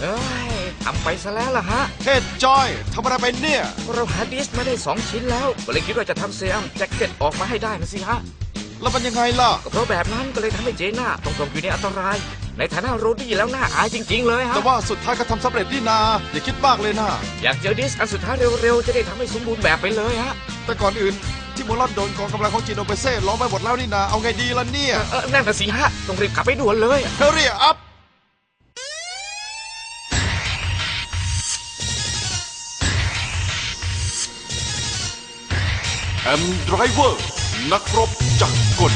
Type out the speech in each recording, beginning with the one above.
เอ้ยทำไปซะแล้วล่ะฮะเฮ้จอยทำอะไรไปเนี่ย เราหาดิสมาได้สองชิ้นแล้วก็เลยคิดว่าจะทำเซรั่มแจ็คเก็ตออกมาให้ได้นะสิฮะ แล้วมันยังไงล่ะ ก็เพราะแบบนั้นก็เลยทำให้เจน่าต้องตกอยู่ในอันตราย ในฐานะโรดี้แล้วน่าอายจริง ๆ เลยฮะ แต่ว่าสุดท้ายก็ทำสำเร็จนี่นา อย่าคิดมากเลยนะอยากเจอดิสอันสุดท้ายเร็ว ๆ จะได้ทำให้สมบูรณ์แบบไปเลยฮะ แต่ก่อนอื่นที่มูลอนโดนกองกำลังของจีโนเบเซ่ล้อมไปหมดแล้วนี่นา เอาไงดีล่ะเนี่ย เออนั่นน่ะสิฮะ ต้องรีบกลับไปด่วนเลย เฮรี่อัพ แอมไดรเวอร์นักรบจักรกล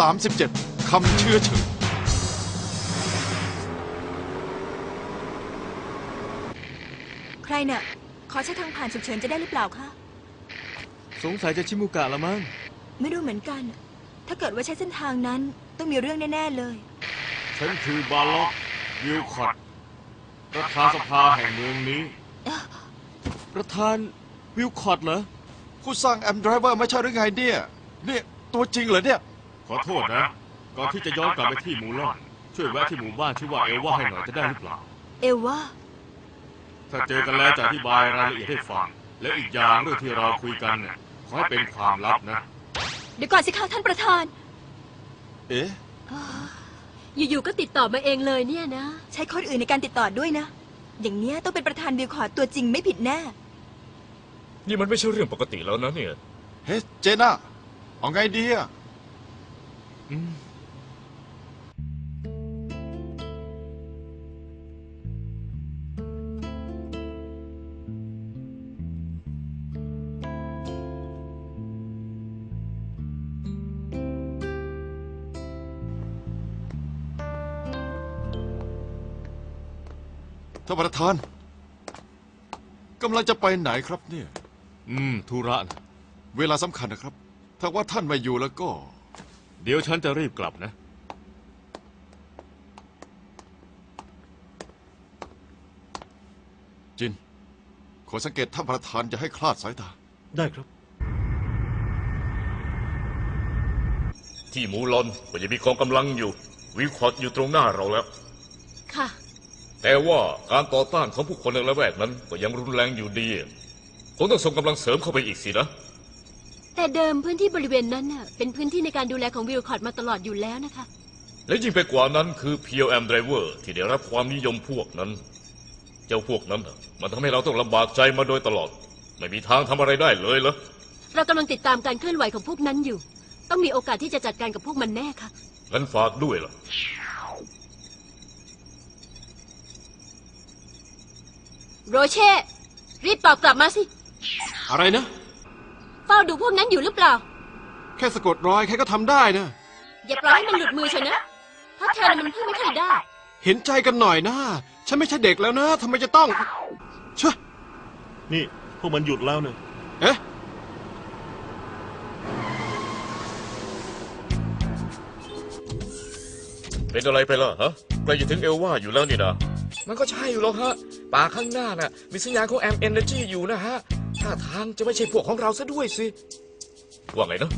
37คำเชื่อเฉยใครน่ะ ขอใช้ทางผ่านฉุกเฉินจะได้หรือเปล่าคะสงสัยจะชิมุกะละมั้งไม่รู้เหมือนกัน ถ้าเกิดว่าใช้เส้นทางนั้นต้องมีเรื่องแน่ ๆ เลย ฉันคือบาล็อกวิลคอตประธานสภาแห่งเมืองนี้ ประธานวิลคอตเหรอ ผู้สร้างแอมไดรเวอร์ไม่ใช่หรือไงเนี่ย เนี่ย ตัวจริงเหรอเนี่ยข อโทษนะ ก่อนที่จะย้อนกลับไปที่หมูลอนช่วยแวะที่หมู่บ้านชื่อว่าเอลว่าให้หน่อยจะได้หรือเปล่า เอลว่า ถ้าเจอกันแล้วจะอธิบายรายละเอียดให้ฟัง และอีกอย่างเรื่องที่เราคุยกันเนี่ยขอให้เป็นความลับนะ เดี๋ยวก่อนสิคะท่านประธานเอ๊ะอยู่ๆก็ติดต่อมาเองเลยเนี่ยนะ ใช้คนอื่นในการติดต่อด้วยนะ อย่างเนี้ยต้องเป็นประธานบิลคอร์ดตัวจริงไม่ผิดแน่ นี่มันไม่ใช่เรื่องปกติแล้วนะเนี่ย เฮ้เจน่าเอาไงดีอะอืม ท่านประธานกำลังจะไปไหนครับเนี่ย อืมธุระนะเวลาสำคัญนะครับ ถ้าว่าท่านไม่อยู่แล้วก็ เดี๋ยวฉันจะรีบกลับนะ จิน ขอสังเกตท่านประธานจะให้คลาดสายตา ได้ครับ ที่มูลอนก็ยังมีกองกำลังอยู่ วิคอตอยู่ตรงหน้าเราแล้ว ค่ะ แต่ว่าการต่อต้านของผู้คนในละแวกนั้นก็ยังรุนแรงอยู่ดี คงต้องส่งกำลังเสริมเข้าไปอีกสินะ แต่เดิมพื้นที่บริเวณนั้นน่ะเป็นพื้นที่ในการดูแลของวิลคอร์ดมาตลอดอยู่แล้วนะคะ และยิ่งไปกว่านั้นคือ PLM Driver ที่ได้รับความนิยมพวกนั้น เจ้าพวกนั้นน่ะมันทำให้เราต้องลำบากใจมาโดยตลอด ไม่มีทางทำอะไรได้เลยเหรอเรากำลังติดตามการเคลื่อนไหวของพวกนั้นอยู่ ต้องมีโอกาสที่จะจัดการกับพวกมันแน่ค่ะ งั้นฝากด้วยล่ะ โรเช่ รีบตอบกลับมาสิ อะไรนะ เฝ้าดูพวกนั้นอยู่หรือเปล่า แค่สะกดรอยแค่ก็ทำได้นะ อย่าปล่อยให้มันหลุดมือเชยวนะ เพราะเธอน่ะมันเพิ่งไม่เคยได้ เห็นใจกันหน่อยนะ ฉันไม่ใช่เด็กแล้วนะทำไมจะต้องเชื่อนี่พวกมันหยุดแล้วเนี่ยเอ๊ะ เป็นอะไรไปล่ะฮะใกล้จะถึงเอลว่าอยู่แล้วนี่นะมันก็ใช่อยู่หรอกฮะป่าข้างหน้าน่ะ มีสัญญาณของแอมเอเนจีอยู่นะฮะ ถ้าทางจะไม่ใช่พวกของเราซะด้วยสิ ว่าไงนะ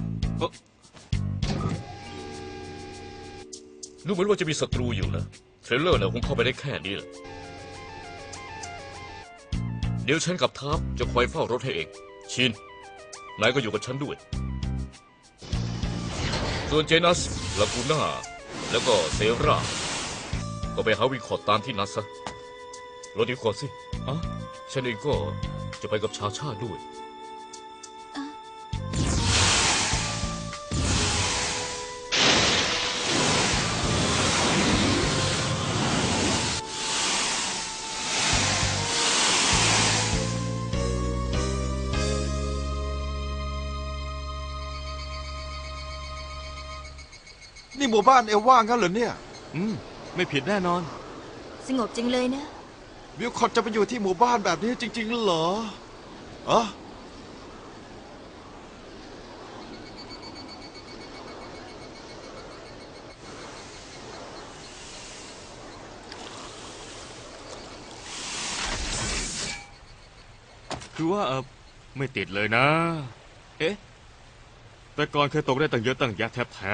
ดูเหมือนว่าจะมีศัตรูอยู่นะ เทรลเลอร์เนี่ยคงเข้าไปได้แค่นี้แหละเดี๋ยวฉันกับทาร์ปจะคอยเฝ้ารถให้เอง ชิน นายก็อยู่กับฉันด้วย ส่วนเจนัส ลากูน่า แล้วก็เซรา ก็ไปหาวิคอร์ดตามที่นัดซะรถดีก่อนสิอะฉันเองก็ จะไปกับชาชาด้วย นี่หมู่บ้านเอลว่างั้นเหรอเนี่ย อืม ไม่ผิดแน่นอน สงบจังเลยนะ วิวคอตจะไปอยู่ที่หมู่บ้านแบบนี้จริง ๆ เหรอเอะคือว่าเออไม่ติดเลยนะ เอ๊ะ แต่ก่อนเคยตกได้ตั้งเยอะตั้งแยะแทบแท้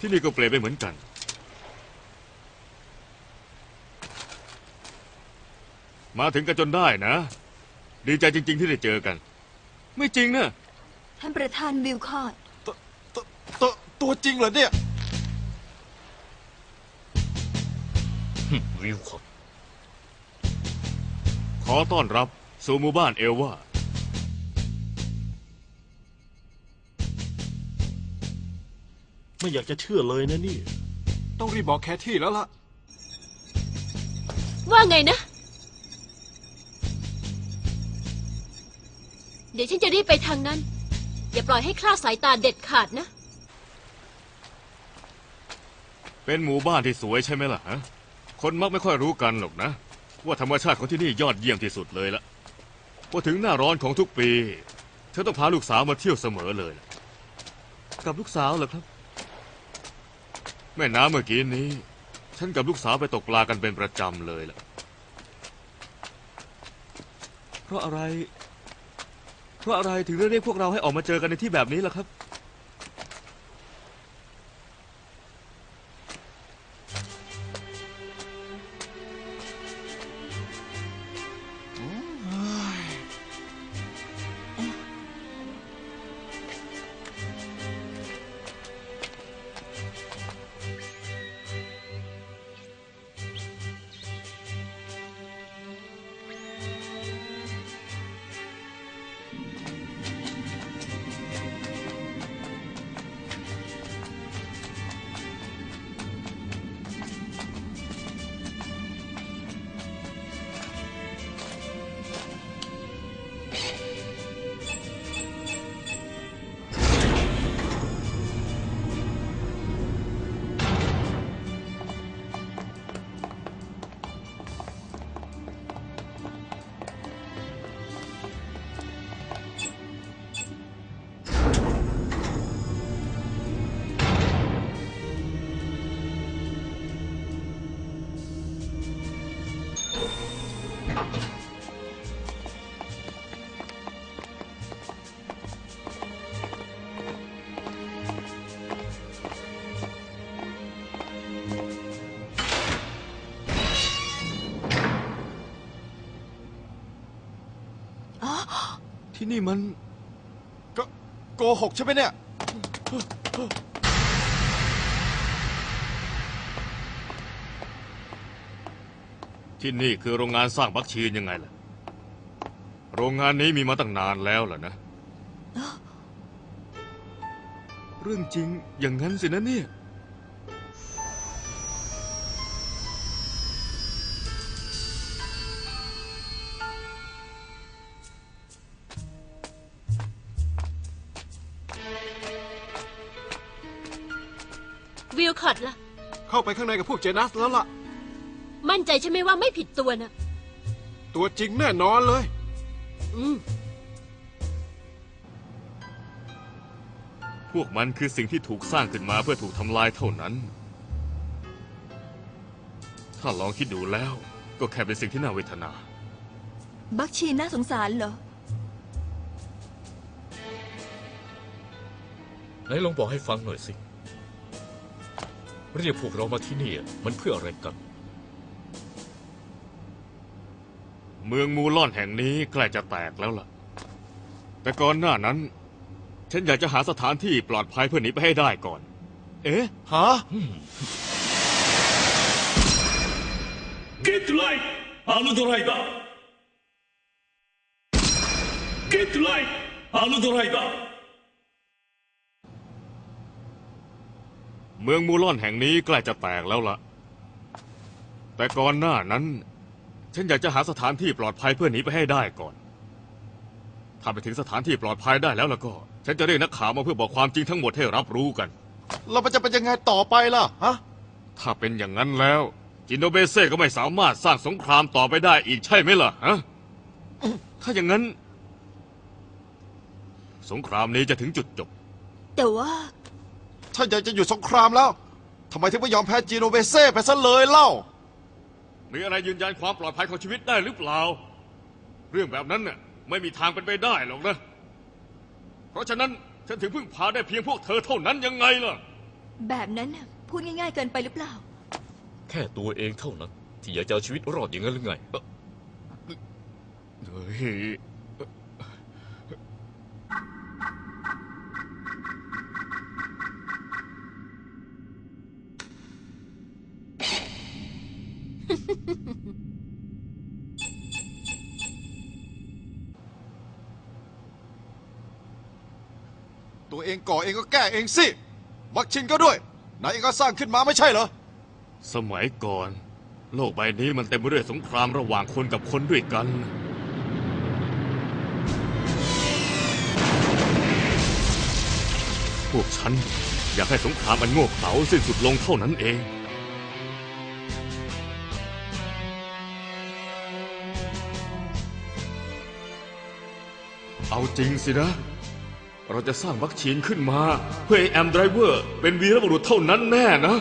ที่นี่ก็เปลี่ยนไปเหมือนกัน มาถึงกันจนได้นะ ดีใจจริง ๆ ที่ได้เจอกัน ไม่จริงนะท่านประธานวิลคอร์ดตัวตัวตัวตัวจริงเหรอเนี่ย วิวคอร์ดขอต้อนรับสู่หมู่บ้านเอลว่าไม่อยากจะเชื่อเลยนะนี่ ต้องรีบบอกแคทที่แล้วล่ะ ว่าไงนะ ดี๋ยวฉันจะรีบไปทางนั้น อย่าปล่อยให้คลาดสายตาเด็ดขาดนะ เป็นหมู่บ้านที่สวยใช่ไหมล่ะฮะคนมักไม่ค่อยรู้กันหรอกนะ ว่าธรรมชาติของที่นี่ยอดเยี่ยมที่สุดเลยละพอถึงหน้าร้อนของทุกปี เธอต้องพาลูกสาวมาเที่ยวเสมอเลยล่ะกับลูกสาวเหรอครับ แม่น้ำเมื่อกี้นี้ ฉันกับลูกสาวไปตกปลากันเป็นประจำเลยล่ะ เพราะอะไร เพราะอะไรถึงได้เรียกพวกเราให้ออกมาเจอกันในที่แบบนี้ล่ะครับ ที่นี่มันก็โกหกใช่ไหมเนี่ย ที่นี่คือโรงงานสร้างบัคชีนยังไงล่ะ โรงงานนี้มีมาตั้งนานแล้วล่ะนะ เรื่องจริงอย่างนั้นสินะเนี่ย วิลคอร์ดล่ะ เข้าไปข้างในกับพวกเจนัสแล้วล่ะ มั่นใจใช่ไหมว่าไม่ผิดตัวนะตัวจริงแน่นอนเลย อืม พวกมันคือสิ่งที่ถูกสร้างขึ้นมาเพื่อถูกทำลายเท่านั้น ถ้าลองคิดดูแล้วก็แค่เป็นสิ่งที่น่าเวทนา บักชีน่าสงสารเหรอ ไหนลองบอกให้ฟังหน่อยสิ เรียกพวกเรามาที่นี่มันเพื่ออะไรกัน เมืองมูลอนแห่งนี้ใกล้จะแตกแล้วล่ะ แต่ก่อนหน้านั้น ฉันอยากจะหาสถานที่ปลอดภัยเพื่อหนีไปให้ได้ก่อน เอ๊ะ ฮะ Get right あのドライバー Get right あのドライバー เมืองมูลอนแห่งนี้ใกล้จะแตกแล้วล่ะ แต่ก่อนหน้านั้น ฉันอยากจะหาสถานที่ปลอดภัยเพื่อหนีไปให้ได้ก่อน ถ้าไปถึงสถานที่ปลอดภัยได้แล้วล่ะก็ ฉันจะเรียกนักข่าวมาเพื่อบอกความจริงทั้งหมดให้รับรู้กัน เรามันจะเป็นยังไงต่อไปล่ะฮะ ถ้าเป็นอย่างนั้นแล้ว จินโนเบเซ่ก็ไม่สามารถสร้างสงครามต่อไปได้อีกใช่ไหมล่ะฮะ ถ้าอย่างนั้น สงครามนี้จะถึงจุดจบ แต่ว่า ถ้าอยากจะหยุดสงครามแล้วทำไมถึงไม่ยอมแพ้จีโนเบเซ่ไปซะเลยเล่า มีอะไรยืนยันความปลอดภัยของชีวิตได้หรือเปล่า เรื่องแบบนั้นน่ะไม่มีทางเป็นไปได้หรอกนะ เพราะฉะนั้นฉันถึงพึ่งพาได้เพียงพวกเธอเท่านั้นยังไงล่ะ แบบนั้นน่ะพูดง่าย ๆ เกินไปหรือเปล่า แค่ตัวเองเท่านั้น ที่อยากจะเอาชีวิตรอดอย่างนั้นหรือไงเอ่อเฮ้ย ตัวเองก่อเองก็แก้เองสิ มักชินก็ด้วยนายเองก็สร้างขึ้นมาไม่ใช่เหรอ สมัยก่อน โลกใบนี้มันเต็มไปด้วยสงครามระหว่างคนกับคนด้วยกัน พวกฉันอยากให้สงครามอันโง่เขลาสิ้นสุดลงเท่านั้นเอง เอาจริงสินะ เราจะสร้างวัคซีนขึ้นมา เพื่อให้แอมไดรเวอร์ เป็นวีรบุรุษเท่านั้นแน่นะ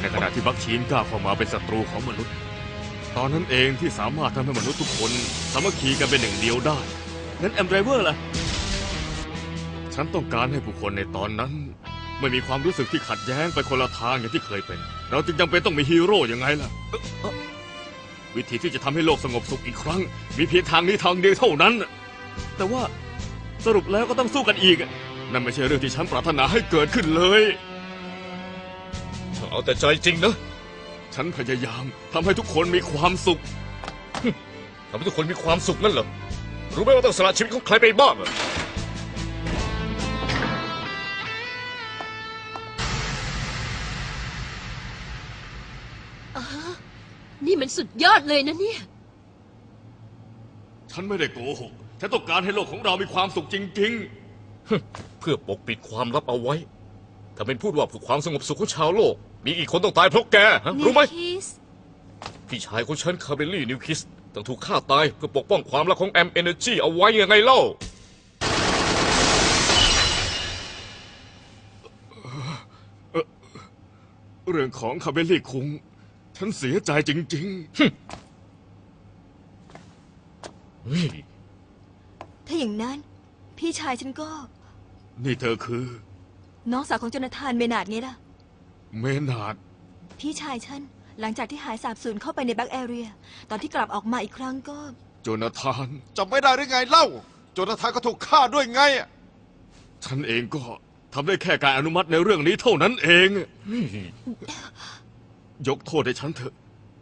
ในขณะที่วัคซีนก้าวเข้ามาเป็นศัตรูของมนุษย์ ตอนนั้นเองที่สามารถทำให้มนุษย์ทุกคน สามัคคีกันเป็นหนึ่งเดียวได้ งั้นแอมไดรเวอร์ล่ะ ฉันต้องการให้ผู้คนในตอนนั้น ไม่มีความรู้สึกที่ขัดแย้งไปคนละทางอย่างที่เคยเป็น เราจึงจำเป็นต้องมีฮีโร่ยังไงล่ะเอ๊ะเอ๊ะวิธีที่จะทำให้โลกสงบสุขอีกครั้ง มีเพียงทางนี้ทางเดียวเท่านั้น แต่ว่าสรุปแล้วก็ต้องสู้กันอีก นั่นไม่ใช่เรื่องที่ฉันปรารถนาให้เกิดขึ้นเลยถ้าเอาแต่ใจจริงนะ ฉันพยายามทำให้ทุกคนมีความสุข ทำให้ทุกคนมีความสุขนั่นเหรอ รู้ไหมว่าต้องสละชีวิตของใครไปบ้างอะนี่มันสุดยอดเลยนะเนี่ย ฉันไม่ได้โกหก ฉันต้องการให้โลกของเรามีความสุขจริง เพื่อปกปิดความลับเอาไว้ ถ้าเป็นพูดว่าเพื่อความสงบสุขของชาวโลก มีอีกคนต้องตายเพราะแกฮะรู้ไหม คิส พี่ชายของฉันคาเบลลี่นิวคิส ต้องถูกฆ่าตายเพื่อปกป้องความลับของแอมเอเนอร์จีเอาไว้ยังไงเล่าๆเรื่องของคาเบลลี่คุง ฉันเสียใจจริงเฮ้ยถ้าอย่างนั้น พี่ชายฉันก็ๆนี่เธอคือ น้องสาวของโจนาธานเมนาดไงล่ะ เมนาด พี่ชายฉัน หลังจากที่หายสาบสูญเข้าไปในแบ็กแอเรีย ตอนที่กลับออกมาอีกครั้งก็ โจนาธานจำไม่ได้หรือไงเล่า โจนาธานก็ถูกฆ่าด้วยไงอะฉันเองก็ทำได้แค่การอนุมัติในเรื่องนี้เท่านั้นเอง ยกโทษให้ฉันเถอะ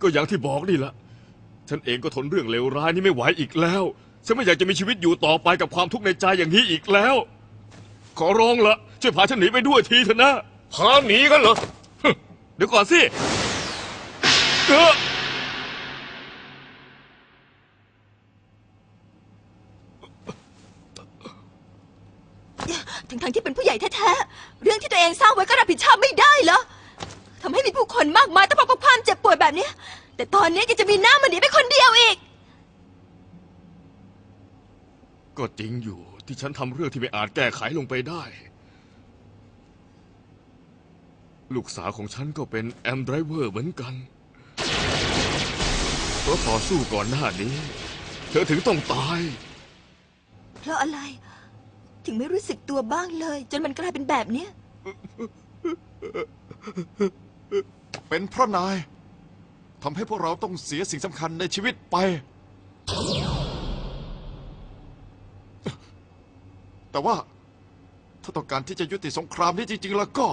ก็อย่างที่บอกนี่ละฉันเองก็ทนเรื่องเลวร้ายนี้ไม่ไหวอีกแล้ว ฉันไม่อยากจะมีชีวิตอยู่ต่อไปกับความทุกข์ในใจอย่างนี้อีกแล้ว ขอร้องละช่วยพาฉันหนีไปด้วยทีเถอะนะ พาหนีกันเหรอ เดี๋ยวก่อนสิเอ้อ ทั้งๆที่เป็นผู้ใหญ่แท้ๆ เรื่องที่ตัวเองสร้างไว้ก็รับผิดชอบไม่ได้เหรอทำให้มีผู้คนมากมายต้องประสบความเจ็บป่วยแบบเนี้ยแต่ตอนนี้ยังจะมีหน้ามันหนีไปคนเดียวอีก ก็จริงอยู่ที่ฉันทำเรื่องที่ไม่อาจแก้ไขลงไปได้ ลูกสาวของฉันก็เป็นแอมไดรเวอร์เหมือนกันเพ ราะต่อสู้ก่อนหน้านี้ เธอถึงต้องตาย เพราะอะไร ถึงไม่รู้สึกตัวบ้างเลย จนมันกลายเป็นแบบเนี้ยเป็นเพราะนายทำให้พวกเราต้องเสียสิ่งสำคัญในชีวิตไป แต่ว่า ถ้าต้องการที่จะยุติสงครามนี้จริง ๆ แล้วก็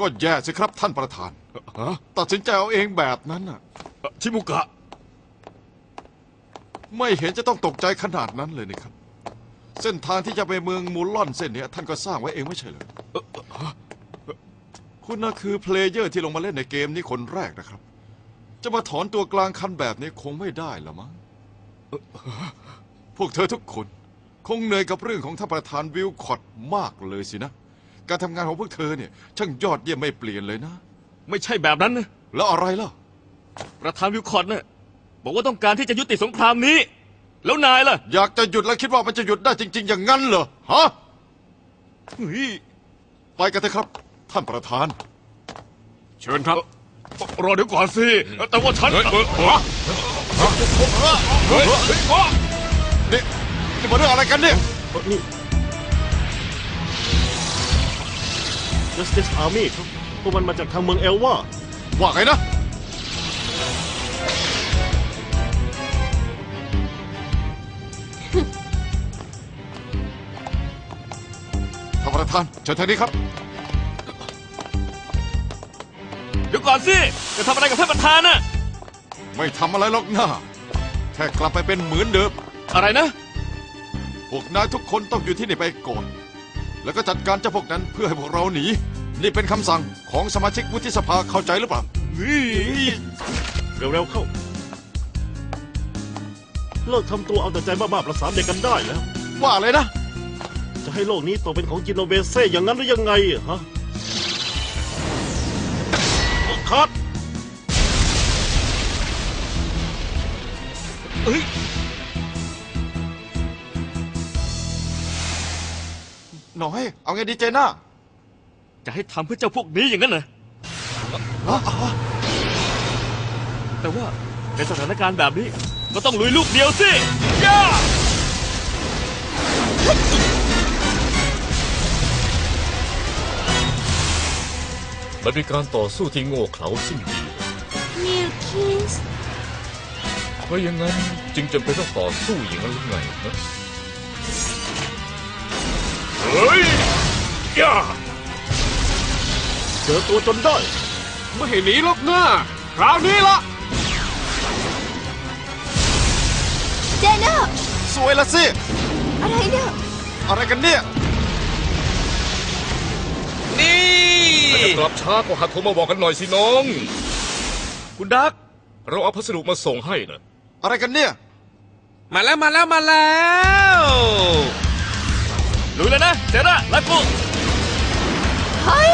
ก็แย่สิครับท่านประธาน ฮะตัดสินใจเอาเองแบบนั้นน่ะชิมุกะ ไม่เห็นจะต้องตกใจขนาดนั้นเลยนี่ครับ เส้นทางที่จะไปเมืองมูลลอนเส้นเนี้ยท่านก็สร้างไว้เองไม่ใช่เหรอคุณน่ะคือเพลเยอร์ที่ลงมาเล่นในเกมนี้คนแรกนะครับ จะมาถอนตัวกลางคันแบบนี้คงไม่ได้ละมั้งพวกเธอทุกคน คงเหนื่อยกับเรื่องของท่านประธานวิลคอตมากเลยสินะ การทำงานของพวกเธอเนี่ยช่างยอดเยี่ยมไม่เปลี่ยนเลยนะ ไม่ใช่แบบนั้นนะแล้วอะไรล่ะ ประธานวิลคอร์ดน่ะบอกว่าต้องการที่จะยุติสงครามนี้ แล้วนายล่ะอยากจะหยุดแล้วคิดว่ามันจะหยุดได้จริง ๆ อย่างนั้นเหรอฮะเฮ้ยไปกันเถอะครับ ท่านประธาน เชิญครับรอเดี๋ยวก่อนสิแต่ว่าฉันเฮ้ยเฮ้ยเฮ้ยนี่นี่มาเรื่องอะไรกันเนี่ยนี่ Justice Army ครับ พวกมันมาจากทางเมืองเอลว่าว่าไงนะ ท่านประธานเชิญทางนี้ครับ เดี๋ยวก่อนสิจะทำอะไรกับท่านประธานน่ะ ไม่ทำอะไรหรอกนะแค่กลับไปเป็นเหมือนเดิม อะไรนะ พวกนายทุกคนต้องอยู่ที่นี่ไปก่อน แล้วก็จัดการเจ้าพวกนั้นเพื่อให้พวกเราหนี นี่เป็นคำสั่งของสมาชิกวุฒิสภาเข้าใจหรือเปล่าเร็วๆเข้า เลิกทำตัวเอาแต่ใจบ้าๆประสานเด็กกันได้แล้ว ว่าเลยนะ จะให้โลกนี้ตกเป็นของจิโนเบเซ่อย่างนั้นหรือยังไงอะฮะคัดน้อย เอาไงดีเจน่า จะให้ทำเพื่อเจ้าพวกนี้อย่างนั้นเหรอฮะฮะแต่ว่าในสถานการณ์แบบนี้ก็ต้องลุยลูกเดียวสิย่ามันเป็นการต่อสู้ที่โง่เขลาสิ้นดีมิลคิสเพราะอย่างนั้นจึงจำเป็นต้องต่อสู้อย่างนั้นหรือไงนะเฮ้ยย่า เจอตัวจนได้ ไม่ให้หนีหรอกนะคราวนี้ละเจน่าสวยละสิ อะไรเนี่ยอะไรกันเนี่ย นี่ถ้าจะกลับช้าก็หัดโทรมาบอกกันหน่อยสิน้อง คุณดัก เราเอาพัสดุมาส่งให้นะอะไรกันเนี่ย มาแล้วมาแล้วมาแล้วลุยเลยนะเจน่าไลฟูเฮ้ย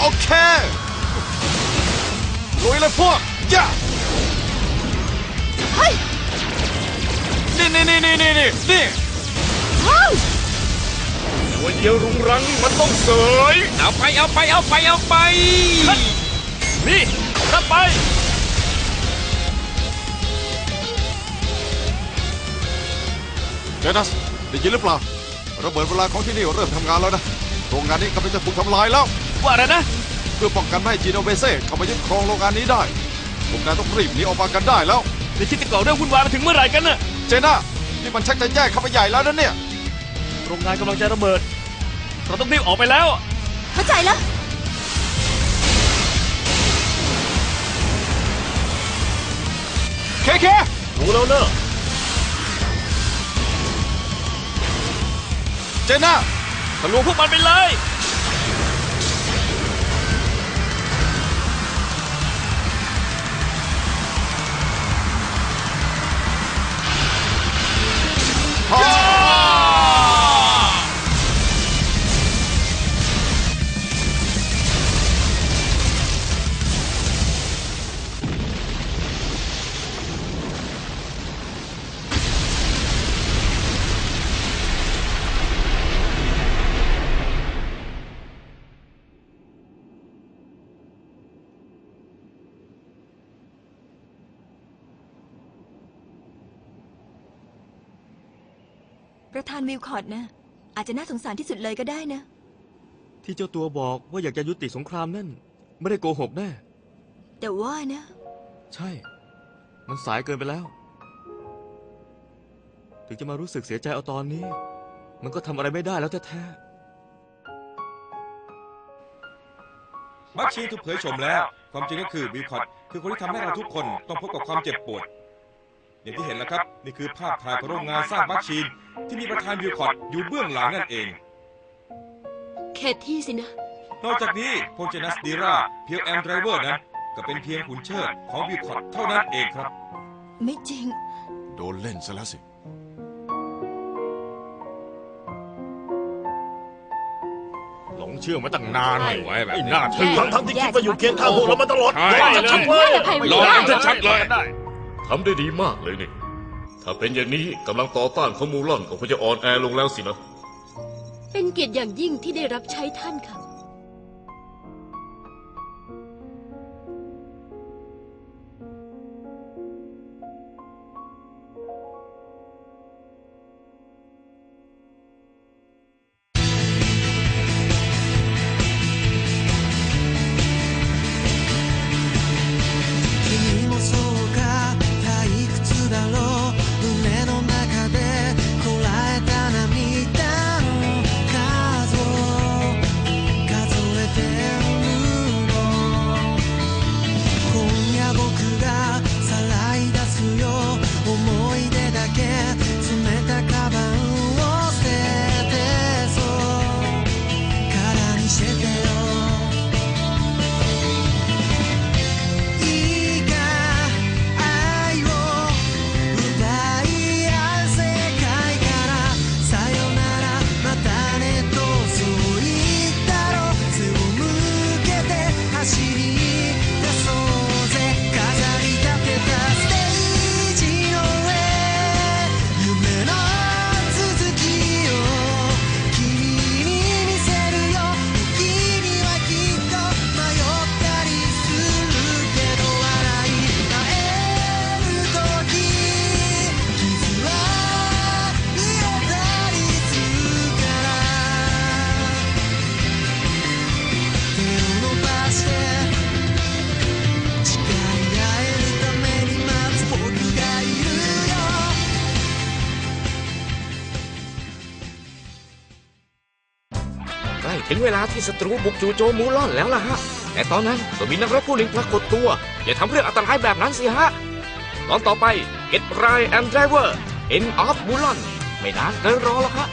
โอเค ลุยเลยพวกย่าเฮ้ยนี่นี่นี่นี่นี่นี่นี่เฮ้ยตัวเดียวรุงรังมันต้องเสยเอาไปเอาไปเอาไปเอาไป นี่รับไป เดนัสได้ยินหรือเปล่าระเบิดเวลาของที่นี่เริ่มทำงานแล้วนะโรงงานนี้กำลังจะถูกทำลายแล้ว ว่าอะไรนะ เพื่อป้องกันไม่ให้จีโนเวเซ่เข้ามายึดครองโรงงานนี้ได้พวกนายต้องรีบหนีออกมากันได้แล้วจะคิดจะก่อเรื่องวุ่นวายมาถึงเมื่อไหร่กันน่ะ เจน่านี่มันชักจะแย่เข้าไปใหญ่แล้วนะเนี่ย โรงงานกำลังจะระเบิด เราต้องรีบออกไปแล้ว เข้าใจแล้ว เคเค รู้แล้วเนอะเจน่า ทะลวงพวกมันไปเลยานวิลคอร์ดนะ อาจจะน่าสงสารที่สุดเลยก็ได้นะ ที่เจ้าตัวบอกว่าอยากจะยุติสงครามนั่น ไม่ได้โกหกแน่ แต่ว่านะ ใช่ มันสายเกินไปแล้ว ถึงจะมารู้สึกเสียใจเอาตอนนี้ มันก็ทำอะไรไม่ได้แล้วแท้มักชีถูกเผยโฉมแล้ว ความจริงก็คือวิลคอตคือคนที่ทำให้เราทุกคนต้องพบกับความเจ็บปวด อย่างที่เห็นแล้วครับ นี่คือภาพถ่ายของโรงงานสร้างมักชีน ที่มีประธานวิลคอตอยู่เบื้องหลังนั่นเองเคที่สินะ นอกจากนี้โพเจนัสดีราเพียวแอมไดรเวอร์นั้น ก็เป็นเพียงหุ่นเชิดของวิลคอตเท่านั้นเองครับ ไม่จริง โดนเล่นซะแล้วสิๆหลงเชื่อมาตั้งนานไม่ไหวแบบไอ้นี้หน้าทื่อทั้งทั้งๆที่คิดว่าอยู่เคียงข้างพวกเรามาตลอดใช่ว่าเลจะชัดยเลยรอกันชัดๆเลยได้ ทำได้ดีมากเลยนี่ ถ้าเป็นอย่างนี้กำลังต่อต้านของมูลอนก็คงจะอ่อนแอลงแล้วสินะ เป็นเกียรติอย่างยิ่งที่ได้รับใช้ท่านค่ะ ศัตรูบุกจู่โจมมูลอนแล้วล่ะฮะ แต่ตอนนั้นก็มีนักรบผู้หนึ่งปรากฏตัว อย่าทำเรื่องอันตรายแบบนั้นสิฮะ ตอนต่อไป Get Right and Driver End of Mulan ไม่นานเกินรอแล้วฮะ